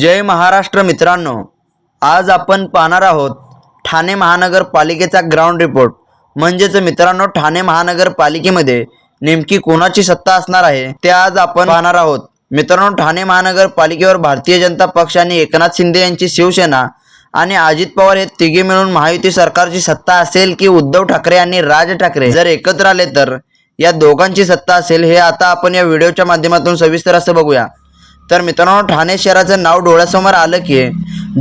जय महाराष्ट्र मित्रांनो आज आपण पाहणार आहोत ठाणे महानगरपालिकेचा ग्राउंड रिपोर्ट म्हणजेच मित्रांनो ठाणे महानगरपालिकेमध्ये नेमकी कोणाची सत्ता असणार आहे ते आज आपण पाहणार आहोत. मित्रांनो ठाणे महानगरपालिकेवर भारतीय जनता पक्ष आणि एकनाथ शिंदे यांची शिवसेना आणि अजित पवार हे तिघे मिळून महायुती सरकारची सत्ता असेल की उद्धव ठाकरे आणि राज ठाकरे जर एकत्र आले तर या दोघांची सत्ता असेल हे आता आपण या व्हिडिओच्या माध्यमातून सविस्तर असं बघूया. तर मित्रांनो ठाणे शहराचं नाव डोळ्यासमोर आलं की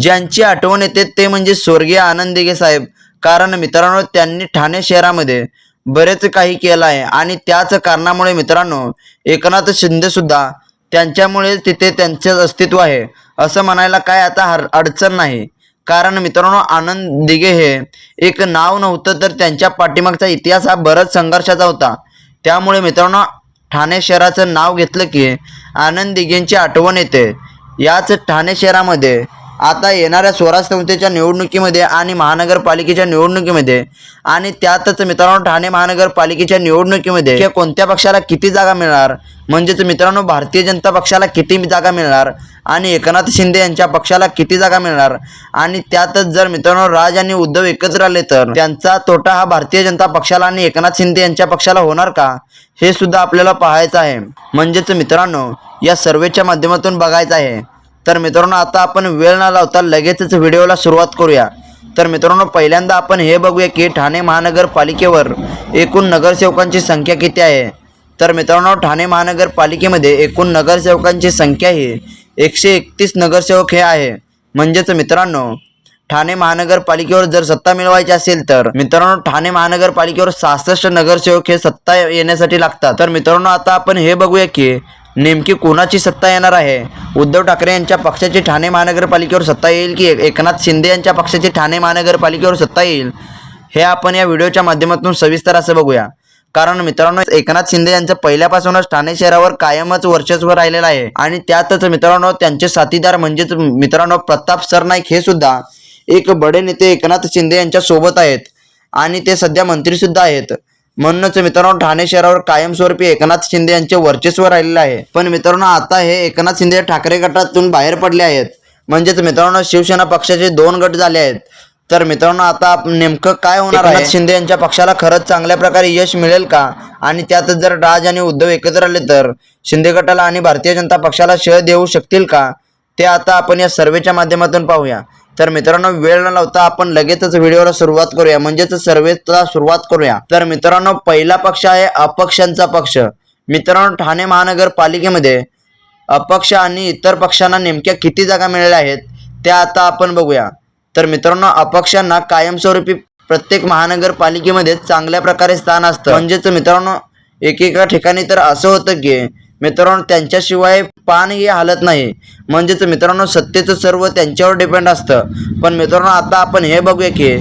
ज्यांची आठवण येते ते म्हणजे स्वर्गीय आनंद दिघे साहेब. कारण मित्रांनो त्यांनी ठाणे शहरामध्ये बरेच काही केलं आहे. आणि त्याच कारणामुळे मित्रांनो एकनाथ शिंदे सुद्धा त्यांच्यामुळे तिथे त्यांचं अस्तित्व आहे. असं म्हणायला काय आता हर अडचण नाही. कारण मित्रांनो आनंद दिघे हे एक नाव नव्हतं तर त्यांच्या पाठीमागचा इतिहास हा बराच संघर्षाचा होता. त्यामुळे मित्रांनो ठाणे शहराचं नाव घेतलं की आनंद दिघेंची आठवण येते. याच ठाणे शहरामध्ये आता येणाऱ्या स्वराज संस्थेच्या निवडणुकीमध्ये आणि महानगरपालिकेच्या निवडणुकीमध्ये आणि त्यातच मित्रांनो ठाणे महानगरपालिकेच्या निवडणुकीमध्ये कोणत्या पक्षाला किती जागा मिळणार? म्हणजेच मित्रांनो भारतीय जनता पक्षाला किती जागा मिळणार? आणि एकनाथ शिंदे यांच्या पक्षाला किती जागा मिळणार? आणि त्यातच जर मित्रांनो राज आणि उद्धव एकत्र आले तर त्यांचा तोटा हा भारतीय जनता पक्षाला आणि एकनाथ शिंदे यांच्या पक्षाला होणार का? हे सुद्धा आपल्याला पाहायचं आहे. म्हणजेच मित्रांनो या सर्वेच्या माध्यमातून बघायचं आहे. तर मित्रांनो आता आपण वेळ न लावता लगेचच व्हिडिओला सुरुवात करूया. तर मित्रांनो पहिल्यांदा आपण हे बघूया की ठाणे महानगरपालिकेवर एकूण नगरसेवकांची संख्या किती आहे? तर मित्रांनो ठाणे महानगरपालिकेमध्ये एकूण नगरसेवकांची संख्या ही एकशे एकतीस नगरसेवक हे आहे. म्हणजेच मित्रांनो ठाणे महानगरपालिकेवर जर सत्ता मिळवायची असेल तर मित्रांनो ठाणे महानगरपालिकेवर सहासष्ट नगरसेवक हे सत्ता येण्यासाठी लागतात. तर मित्रांनो आता आपण हे बघूया की नेमकी कोणाची सत्ता येणार आहे? उद्धव ठाकरे यांच्या पक्षाची ठाणे महानगरपालिकेवर सत्ता येईल की एकनाथ शिंदे यांच्या पक्षाची ठाणे महानगरपालिकेवर सत्ता येईल? हे आपण या व्हिडिओच्या माध्यमातून सविस्तर असं बघूया. कारण मित्रांनो एकनाथ शिंदे यांचं पहिल्यापासूनच ठाणे शहरावर कायमच वर्चस्व राहिलेलं आहे. आणि त्यातच मित्रांनो त्यांचे साथीदार म्हणजेच मित्रांनो प्रताप सरनाईक हे सुद्धा एक बडे नेते एकनाथ शिंदे यांच्या सोबत आहेत. आणि ते सध्या मंत्री सुद्धा आहेत. म्हणूनच मित्रांनो ठाणे शहरावर कायमस्वरूपी एकनाथ शिंदे यांचे वर्चस्व राहिलेलं आहे. पण मित्रांनो आता हे एकनाथ शिंदे ठाकरे गटातून बाहेर पडले आहेत. म्हणजेच मित्रांनो शिवसेना पक्षाचे दोन गट झाले आहेत. तर मित्रांनो आता नेमकं काय होणार आहे? शिंदे यांच्या पक्षाला खरंच चांगल्या प्रकारे यश मिळेल का? आणि त्यात जर राज आणि उद्धव एकत्र आले तर शिंदे गटाला आणि भारतीय जनता पक्षाला शह देऊ शकतील का? ते आता आपण या सर्वेच्या माध्यमातून पाहूया. तर मित्रांनो वेळ न लावता आपण लगेचच व्हिडिओला सुरुवात करूया. म्हणजेच सर्वेला सुरुवात करूया. तर मित्रांनो पहिला पक्ष आहे अपक्षांचा पक्ष. मित्रांनो ठाणे महानगरपालिकेमध्ये अपक्ष आणि इतर पक्षांना नेमक्या किती जागा मिळाल्या आहेत त्या आता आपण बघूया. तर मित्रांनो अपक्षांना कायमस्वरूपी प्रत्येक महानगरपालिकेमध्ये चांगल्या प्रकारे स्थान असतं. म्हणजेच मित्रांनो एकेका ठिकाणी तर असं होतं की मित्रांनो त्यांच्याशिवाय पानही हालत नाही. म्हणजेच मित्रांनो सत्तेचं सर्व त्यांच्यावर डिपेंड असतं. पण मित्रांनो आता आपण हे बघूया की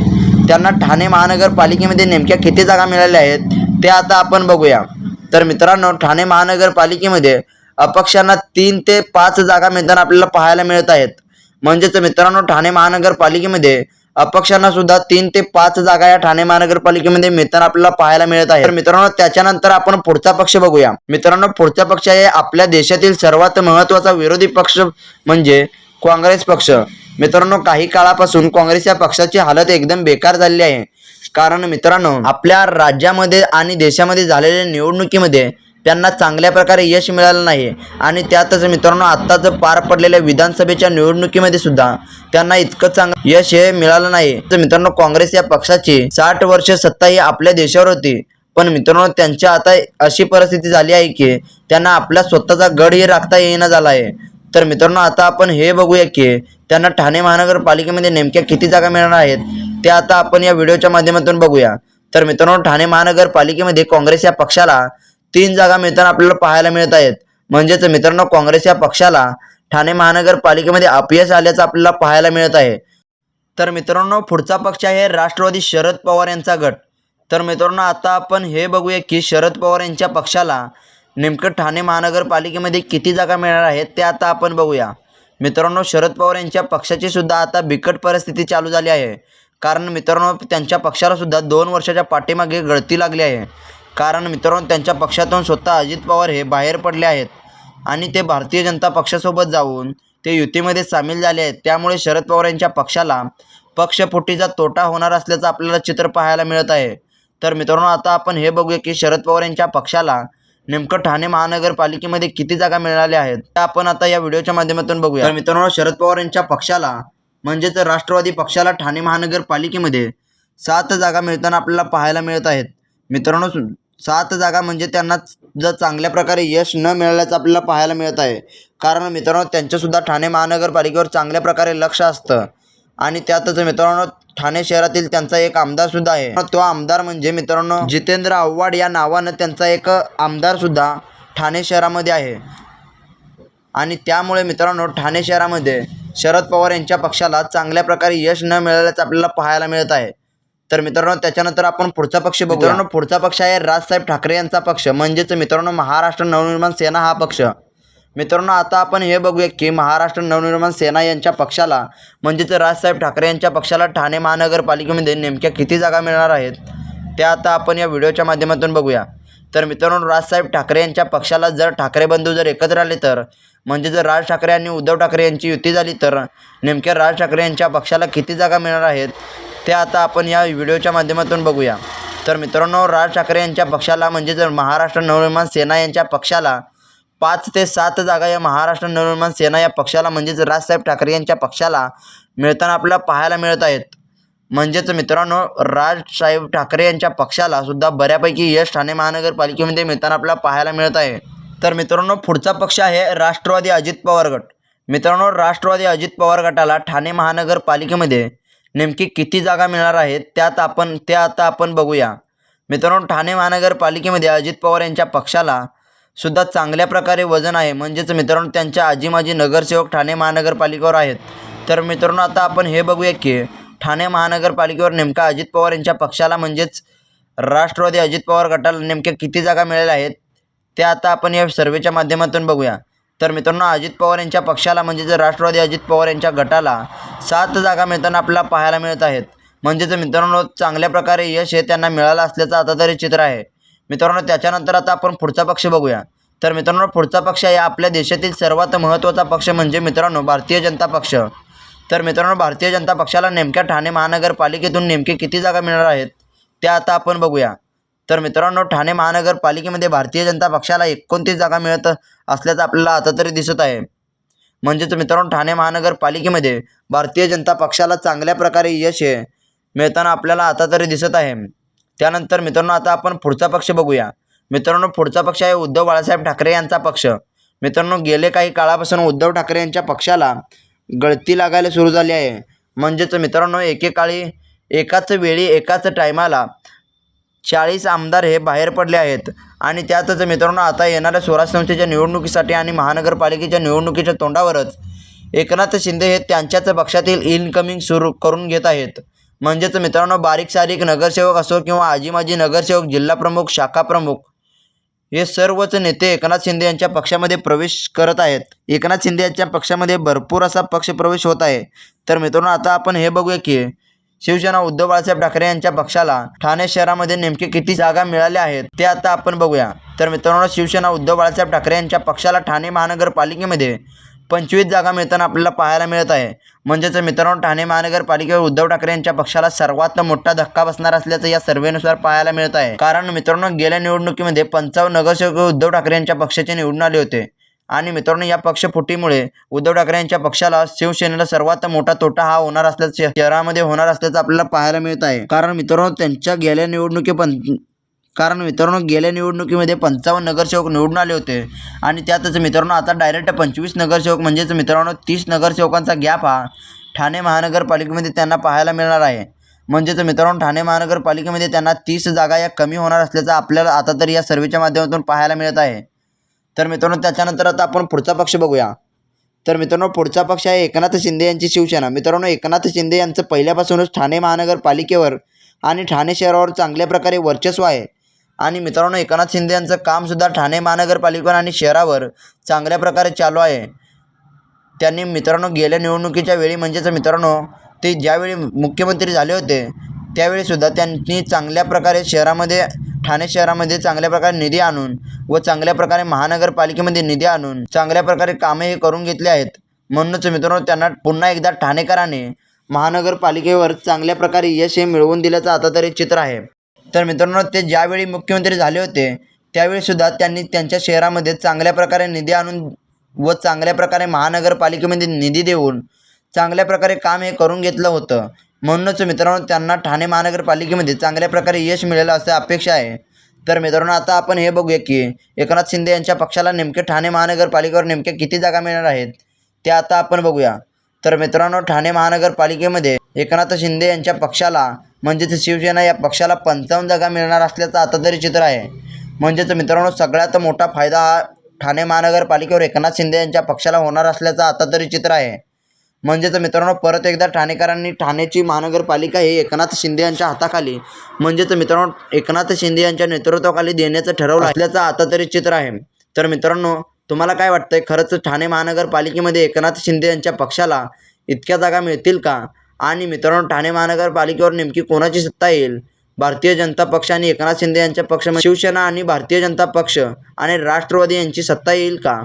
त्यांना ठाणे महानगरपालिकेमध्ये नेमक्या किती जागा मिळाल्या आहेत ते आता आपण बघूया. तर मित्रांनो ठाणे महानगरपालिकेमध्ये अपक्षांना तीन ते पाच जागा मिळताना आपल्याला पाहायला मिळत आहेत. म्हणजेच मित्रांनो ठाणे महानगरपालिकेमध्ये अपक्षांना सुद्धा तीन ते पाच जागा या ठाणे महानगरपालिकेमध्ये मिळताना आपल्याला पाहायला मिळत आहे. तर मित्रांनो त्याच्यानंतर आपण पुढचा पक्ष बघूया. मित्रांनो पुढचा पक्ष आहे आपल्या देशातील सर्वात महत्त्वाचा विरोधी पक्ष म्हणजे काँग्रेस पक्ष. मित्रांनो काही काळापासून काँग्रेस या पक्षाची हालत एकदम बेकार झालेली आहे. कारण मित्रांनो आपल्या राज्यामध्ये आणि देशामध्ये झालेल्या निवडणुकीमध्ये त्यांना चांगल्या प्रकारे यश मिळालं नाही. आणि त्यातच मित्रांनो आत्ताच पार पडलेल्या विधानसभेच्या निवडणुकीमध्ये सुद्धा त्यांना इतकं चांगलं यश हे मिळालं नाही. तर मित्रांनो काँग्रेस या पक्षाची साठ वर्ष सत्ता ही आपल्या देशावर होती. पण मित्रांनो त्यांच्या आता अशी परिस्थिती झाली आहे की त्यांना आपला स्वतःचा गडही राखता येईना झाला आहे. तर मित्रांनो आता आपण हे बघूया की त्यांना ठाणे महानगरपालिकेमध्ये नेमक्या किती जागा मिळणार आहेत ते आता आपण या व्हिडिओच्या माध्यमातून बघूया. तर मित्रांनो ठाणे महानगरपालिकेमध्ये काँग्रेस या पक्षाला तीन जागा मिळताना आपल्याला पाहायला मिळत आहेत. म्हणजेच मित्रांनो काँग्रेस या पक्षाला ठाणे महानगरपालिकेमध्ये अपयश आल्याचं आपल्याला पाहायला मिळत आहे. तर मित्रांनो पुढचा पक्ष आहे राष्ट्रवादी शरद पवार यांचा गट. तर मित्रांनो आता आपण हे बघूया की शरद पवार यांच्या पक्षाला नेमकं ठाणे महानगरपालिकेमध्ये किती जागा मिळणार आहेत ते आता आपण बघूया. मित्रांनो शरद पवार यांच्या पक्षाची सुद्धा आता बिकट परिस्थिती चालू झाली आहे. कारण मित्रांनो त्यांच्या पक्षाला सुद्धा दोन वर्षाच्या पाठीमागे गळती लागली आहे. कारण मित्रांनो त्यांच्या पक्षातून स्वतः अजित पवार हे बाहेर पडले आहेत आणि ते भारतीय जनता पक्षासोबत जाऊन ते युतीमध्ये सामील झाले आहेत. त्यामुळे शरद पवार यांच्या पक्षाला पक्षफुटीचा तोटा होणार असल्याचं आपल्याला चित्र पाहायला मिळत आहे. तर मित्रांनो आता आपण हे बघूया की शरद पवार यांच्या पक्षाला नेमकं ठाणे महानगरपालिकेमध्ये किती जागा मिळाल्या आहेत त्या आपण आता या व्हिडिओच्या माध्यमातून बघूया. तर मित्रांनो शरद पवार यांच्या पक्षाला म्हणजेच राष्ट्रवादी पक्षाला ठाणे महानगरपालिकेमध्ये सात जागा मिळताना आपल्याला पाहायला मिळत आहेत. मित्रांनो सात जागा म्हणजे त्यांना जर चांगल्या प्रकारे यश न मिळाल्याचं आपल्याला पाहायला मिळत आहे. कारण मित्रांनो त्यांचंसुद्धा ठाणे महानगरपालिकेवर चांगल्या प्रकारे लक्ष असतं. आणि त्यातच मित्रांनो ठाणे शहरातील त्यांचा एक आमदार सुद्धा आहे. तो आमदार म्हणजे मित्रांनो जितेंद्र आव्हाड या नावानं त्यांचा एक आमदार सुद्धा ठाणे शहरामध्ये आहे. आणि त्यामुळे मित्रांनो ठाणे शहरामध्ये शरद पवार यांच्या पक्षाला चांगल्या प्रकारे यश न मिळाल्याचं आपल्याला पाहायला मिळत आहे. तर मित्रांनो त्याच्यानंतर आपण पुढचा पक्ष मित्रांनो पुढचा पक्ष आहे राजसाहेब ठाकरे यांचा पक्ष. म्हणजेच मित्रांनो महाराष्ट्र नवनिर्माण सेना हा पक्ष. मित्रांनो आता आपण हे बघूया की महाराष्ट्र नवनिर्माण सेना यांच्या पक्षाला म्हणजेच राजसाहेब ठाकरे यांच्या पक्षाला ठाणे महानगरपालिकेमध्ये नेमक्या किती जागा मिळणार आहेत त्या आता आपण या व्हिडिओच्या माध्यमातून बघूया. तर मित्रांनो राजसाहेब ठाकरे यांच्या पक्षाला जर ठाकरे बंधू जर एकत्र आले तर म्हणजे जर राज ठाकरे आणि उद्धव ठाकरे यांची युती झाली तर नेमक्या राज ठाकरे यांच्या पक्षाला किती जागा मिळणार आहेत ते आता आपण या व्हिडिओच्या माध्यमातून बघूया. तर मित्रांनो राज ठाकरे यांच्या पक्षाला म्हणजे जर महाराष्ट्र नवनिर्माण सेना यांच्या पक्षाला पाच ते सात जागा या महाराष्ट्र नवनिर्माण सेना या पक्षाला म्हणजेच राजसाहेब ठाकरे यांच्या पक्षाला मिळताना आपल्याला पाहायला मिळत आहेत म्हणजेच मित्रांनो राजसाहेब ठाकरे यांच्या पक्षाला सुद्धा बऱ्यापैकी यश ठाणे महानगरपालिकेमध्ये मिळताना आपल्याला पाहायला मिळत आहे. तर मित्रांनो पुढचा पक्ष आहे राष्ट्रवादी अजित पवार गट. मित्रांनो राष्ट्रवादी अजित पवार गटाला ठाणे महानगरपालिकेमध्ये नेमकी किती जागा मिळणार आहेत त्यात आपण त्या आता आपण बघूया. मित्रांनो ठाणे महानगरपालिकेमध्ये अजित पवार यांच्या पक्षाला सुद्धा चांगल्या प्रकारे वजन आहे. म्हणजेच मित्रांनो त्यांच्या आजी माजी नगरसेवक ठाणे महानगरपालिकेवर आहेत. तर मित्रांनो आता आपण हे बघूया की ठाणे महानगरपालिकेवर नेमका अजित पवार यांच्या पक्षाला म्हणजेच राष्ट्रवादी अजित पवार गटाला नेमक्या किती जागा मिळाल्या आहेत ते आता आपण या सर्वेच्या माध्यमातून बघूया. तर मित्रांनो अजित पवार यांच्या पक्षाला म्हणजेच राष्ट्रवादी अजित पवार यांच्या गटाला सात जागा मिळताना आपल्याला पाहायला मिळत आहेत. म्हणजेच मित्रांनो चांगल्या प्रकारे यश हे त्यांना मिळालं असल्याचं आता तरी चित्र आहे. मित्रांनो त्याच्यानंतर आता आपण पुढचा पक्ष बघूया. तर मित्रांनो पुढचा पक्ष आहे आपल्या देशातील सर्वात महत्त्वाचा पक्ष म्हणजे मित्रांनो भारतीय जनता पक्ष. तर मित्रांनो भारतीय जनता पक्षाला नेमक्या ठाणे महानगरपालिकेतून नेमके किती जागा मिळणार आहेत त्या आता आपण बघूया. तर मित्रांनो ठाणे महानगरपालिकेमध्ये भारतीय जनता पक्षाला एकोणतीस जागा मिळत असल्याचं आपल्याला आता तरी दिसत आहे. म्हणजेच मित्रांनो ठाणे महानगरपालिकेमध्ये भारतीय जनता पक्षाला चांगल्या प्रकारे यश हे मिळताना आपल्याला आता तरी दिसत आहे. त्यानंतर मित्रांनो आता आपण पुढचा पक्ष बघूया. मित्रांनो पुढचा पक्ष आहे उद्धव बाळासाहेब ठाकरे यांचा पक्ष. मित्रांनो गेले काही काळापासून उद्धव ठाकरे यांच्या पक्षाला गळती लागायला सुरू झाली आहे. म्हणजेच मित्रांनो एकेकाळी एकाच वेळी एकाच टायमाला चाळीस आमदार हे बाहेर पडले आहेत. आणि त्यातच मित्रांनो आता येणाऱ्या स्वराज संस्थेच्या निवडणुकीसाठी आणि महानगरपालिकेच्या निवडणुकीच्या तोंडावरच एकनाथ शिंदे हे त्यांच्याच पक्षातील इनकमिंग सुरू करून घेत आहेत. म्हणजेच मित्रांनो बारीक सारीक नगरसेवक असो किंवा आजी माजी नगरसेवक जिल्हा प्रमुख शाखा प्रमुख हे सर्वच नेते एकनाथ शिंदे यांच्या पक्षामध्ये प्रवेश करत आहेत. एकनाथ शिंदे यांच्या पक्षामध्ये भरपूर असा पक्षप्रवेश होत आहे. तर मित्रांनो आता आपण हे बघूया की शिवसेना उद्धव बाळासाहेब ठाकरे यांच्या पक्षाला ठाणे शहरामध्ये नेमके किती जागा मिळाल्या आहेत ते आता आपण बघूया. तर मित्रांनो शिवसेना उद्धव बाळासाहेब ठाकरे यांच्या पक्षाला ठाणे महानगरपालिकेमध्ये पंचवीस जागा मिळताना आपल्याला पाहायला मिळत आहे. म्हणजेच मित्रांनो ठाणे महानगरपालिकेवर उद्धव ठाकरे यांच्या पक्षाला सर्वात मोठा धक्का बसणार असल्याचं या सर्वेनुसार पाहायला मिळत आहे. कारण मित्रांनो गेल्या निवडणुकीमध्ये पंचावन्न नगरसेवक उद्धव ठाकरे यांच्या पक्षाचे निवडून आले होते. आणि मित्रांनो या पक्षफुटीमुळे उद्धव ठाकरे यांच्या पक्षाला शिवसेनेला सर्वात मोठा तोटा हा होणार असल्याचं शहरामध्ये होणार असल्याचं आपल्याला पाहायला मिळत आहे. कारण मित्रांनो त्यांच्या गेल्या निवडणुकी पण कारण मित्रांनो गेल्या निवडणुकीमध्ये पंचावन्न नगरसेवक निवडून आले होते. आणि त्यातच मित्रांनो आता डायरेक्ट पंचवीस नगरसेवक म्हणजेच मित्रांनो तीस नगरसेवकांचा गॅप हा ठाणे महानगरपालिकेमध्ये त्यांना पाहायला मिळणार आहे. म्हणजेच मित्रांनो ठाणे महानगरपालिकेमध्ये त्यांना तीस जागा या कमी होणार असल्याचं आपल्याला आता तरी या सर्वेच्या माध्यमातून पाहायला मिळत आहे. तर मित्रांनो त्याच्यानंतर आता आपण पुढचा पक्ष बघूया. तर मित्रांनो पुढचा पक्ष आहे एकनाथ शिंदे यांची शिवसेना. मित्रांनो एकनाथ शिंदे यांचं पहिल्यापासूनच ठाणे महानगरपालिकेवर आणि ठाणे शहरावर चांगल्या प्रकारे वर्चस्व आहे. आणि मित्रांनो एकनाथ शिंदे यांचं कामसुद्धा ठाणे महानगरपालिकेवर आणि शहरावर चांगल्या प्रकारे चालू आहे. त्यांनी मित्रांनो गेल्या निवडणुकीच्या वेळी म्हणजेच मित्रांनो ते ज्यावेळी मुख्यमंत्री झाले होते त्यावेळीसुद्धा त्यांनी चांगल्या प्रकारे शहरामध्ये ठाणे शहरामध्ये चांगल्या प्रकारे निधी आणून व चांगल्या प्रकारे महानगरपालिकेमध्ये निधी आणून चांगल्या प्रकारे कामे हे करून घेतले आहेत. म्हणूनच मित्रांनो त्यांना पुन्हा एकदा ठाणेकराने महानगरपालिकेवर चांगल्या प्रकारे यश हे मिळवून दिल्याचं आता तरी चित्र आहे. तर मित्रांनो ते ज्यावेळी मुख्यमंत्री झाले होते त्यावेळी सुद्धा त्यांनी त्यांच्या शहरामध्ये चांगल्या प्रकारे निधी आणून व चांगल्या प्रकारे महानगरपालिकेमध्ये निधी देऊन चांगल्या प्रकारे काम हे करून घेतलं होतं. म्हणूनच मित्रांनो त्यांना ठाणे महानगरपालिकेमध्ये चांगल्या प्रकारे यश मिळेल असं अपेक्षा आहे. तर मित्रांनो आता आपण हे बघूया की एकनाथ शिंदे यांच्या पक्षाला नेमके ठाणे महानगरपालिकेवर नेमक्या किती जागा मिळणार आहेत ते आता आपण बघूया. तर मित्रांनो ठाणे महानगरपालिकेमध्ये एकनाथ शिंदे यांच्या पक्षाला म्हणजेच शिवसेना या पक्षाला पंचावन्न जागा मिळणार असल्याचं आता तरी चित्र आहे. म्हणजेच मित्रांनो सगळ्यात मोठा फायदा हा ठाणे महानगरपालिकेवर एकनाथ शिंदे यांच्या पक्षाला होणार असल्याचं आता तरी चित्र आहे. म्हणजेच मित्रांनो परत एकदा ठाणेकरांनी ठाण्याची महानगरपालिका ही एकनाथ शिंदे यांच्या हाताखाली म्हणजेच मित्रांनो एकनाथ शिंदे यांच्या नेतृत्वाखाली देण्याचं ठरवलं असल्याचं आता तरी चित्र आहे. तर मित्रांनो तुम्हाला काय वाटतंय? खरंच ठाणे महानगरपालिकेमध्ये एकनाथ शिंदे यांच्या पक्षाला इतक्या जागा मिळतील का? आणि मित्रांनो ठाणे महानगरपालिकेवर नेमकी कोणाची सत्ता येईल? भारतीय जनता पक्ष आणि एकनाथ शिंदे यांच्या पक्ष शिवसेना आणि भारतीय जनता पक्ष आणि राष्ट्रवादी यांची सत्ता येईल का?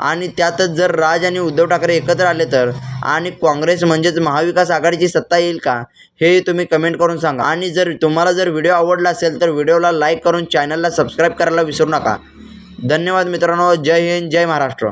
आणि त्यातच जर राज आणि उद्धव ठाकरे एकत्र आले तर? आणि काँग्रेस म्हणजेच महाविकास आघाडीची सत्ता येईल का? हे तुम्ही कमेंट करून सांगा. आणि जर तुम्हाला जर व्हिडिओ आवडला असेल तर व्हिडिओला लाईक करून चॅनलला सबस्क्राईब करायला विसरू नका. धन्यवाद मित्रांनो. जय हिंद जय महाराष्ट्र.